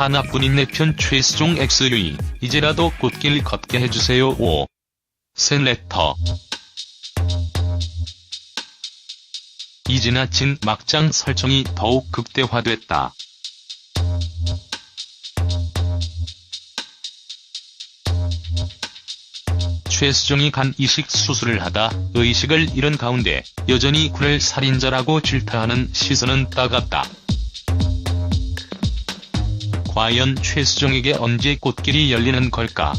하나뿐인 내 편 최수종 XUE 이제라도 꽃길 걷게 해주세요 5. 셀레터 이 지나 친 막장 설정이 더욱 극대화됐다. 최수종이 간 이식 수술을 하다 의식을 잃은 가운데 여전히 군을 살인자라고 질타하는 시선은 따갑다. 과연 최수종에게 언제 꽃길이 열리는 걸까?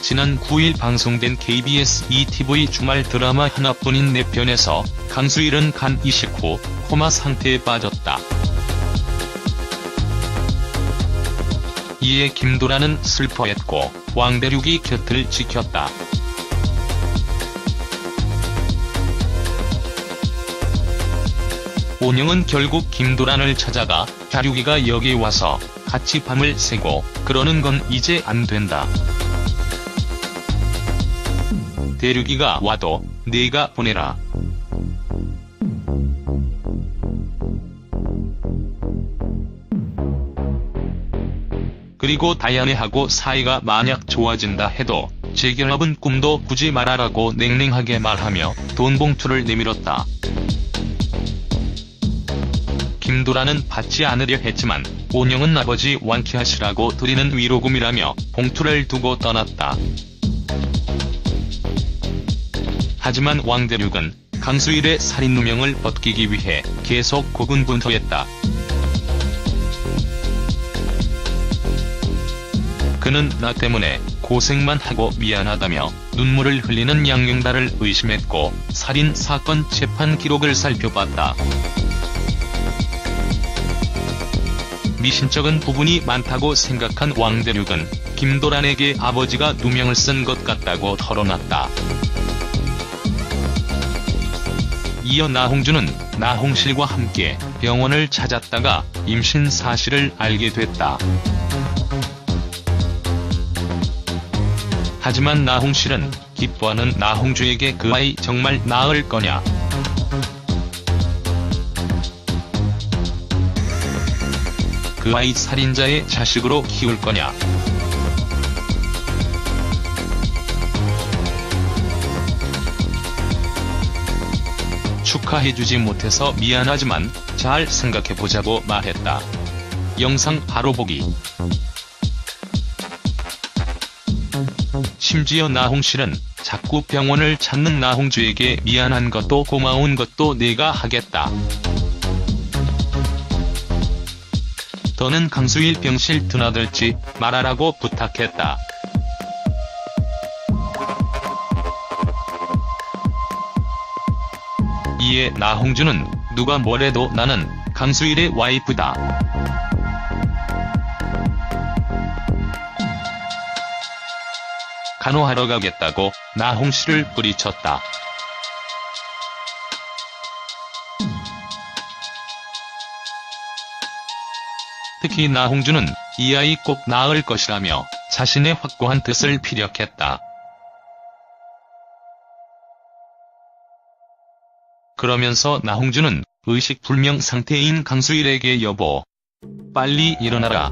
지난 9일 방송된 KBS ETV 주말 드라마 하나뿐인 내 편에서 강수일은 간 이식 후 코마 상태에 빠졌다. 이에 김도라는 슬퍼했고 왕대륙이 곁을 지켰다. 온영은 결국 김도란을 찾아가 다륙이가 여기 와서 같이 밤을 새고 그러는 건 이제 안 된다. 대륙이가 와도 네가 보내라. 그리고 다연애하고 사이가 만약 좋아진다 해도 재결합은 꿈도 꾸지 말아라고 냉랭하게 말하며 돈 봉투를 내밀었다. 김도라는 받지 않으려 했지만 온영은 아버지 완쾌하시라고 드리는 위로금이라며 봉투를 두고 떠났다. 하지만 왕대륙은 강수일의 살인 누명을 벗기기 위해 계속 고군분투했다. 그는 나 때문에 고생만 하고 미안하다며 눈물을 흘리는 양용달을 의심했고 살인 사건 재판 기록을 살펴봤다. 미신적인 부분이 많다고 생각한 왕대륙은 김도란에게 아버지가 누명을 쓴 것 같다고 털어놨다. 이어 나홍주는 나홍실과 함께 병원을 찾았다가 임신 사실을 알게 됐다. 하지만 나홍실은 기뻐하는 나홍주에게 그 아이 정말 낳을 거냐. 그 아이 살인자의 자식으로 키울 거냐. 축하해주지 못해서 미안하지만 잘 생각해보자고 말했다. 영상 바로 보기. 심지어 나홍실은 자꾸 병원을 찾는 나홍주에게 미안한 것도 고마운 것도 내가 하겠다. 더는 강수일 병실 드나들지 말아라고 부탁했다. 이에 나홍주는 누가 뭐래도 나는 강수일의 와이프다. 간호하러 가겠다고 나홍씨를 뿌리쳤다. 특히 나홍주는 이 아이 꼭 낳을 것이라며 자신의 확고한 뜻을 피력했다. 그러면서 나홍주는 의식불명 상태인 강수일에게 여보, 빨리 일어나라.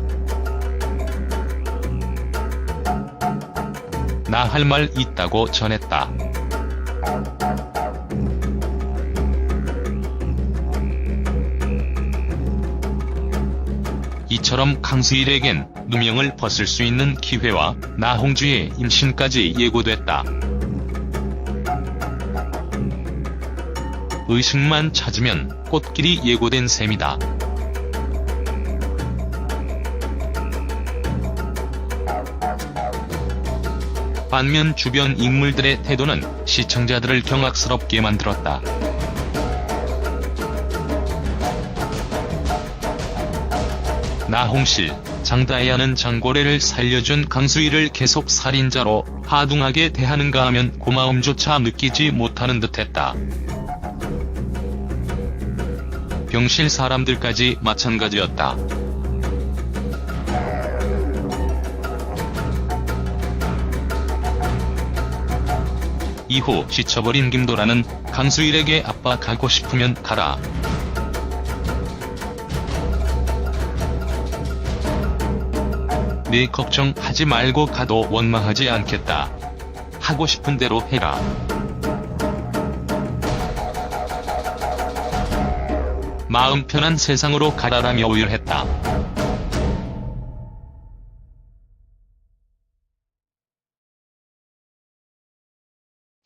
나 할 말 있다고 전했다. 이처럼 강수일에겐 누명을 벗을 수 있는 기회와 나홍주의 임신까지 예고됐다. 의식만 찾으면 꽃길이 예고된 셈이다. 반면 주변 인물들의 태도는 시청자들을 경악스럽게 만들었다. 나홍실, 장다혜아는 장고래를 살려준 강수일을 계속 살인자로 하둥하게 대하는가 하면 고마움조차 느끼지 못하는 듯했다. 병실 사람들까지 마찬가지였다. 이후 지쳐버린 김도라는 강수일에게 아빠 가고 싶으면 가라. 네 걱정하지 말고 가도 원망하지 않겠다. 하고 싶은 대로 해라. 마음 편한 세상으로 가라라며 오열했다.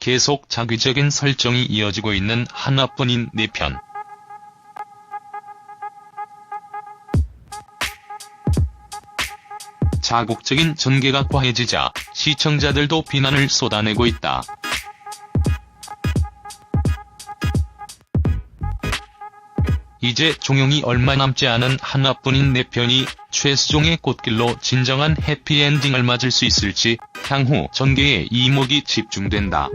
계속 자기적인 설정이 이어지고 있는 하나뿐인 내 편. 자국적인 전개가 과해지자 시청자들도 비난을 쏟아내고 있다. 이제 종영이 얼마 남지 않은 하나뿐인 내 편이 최수종의 꽃길로 진정한 해피엔딩을 맞을 수 있을지 향후 전개에 이목이 집중된다.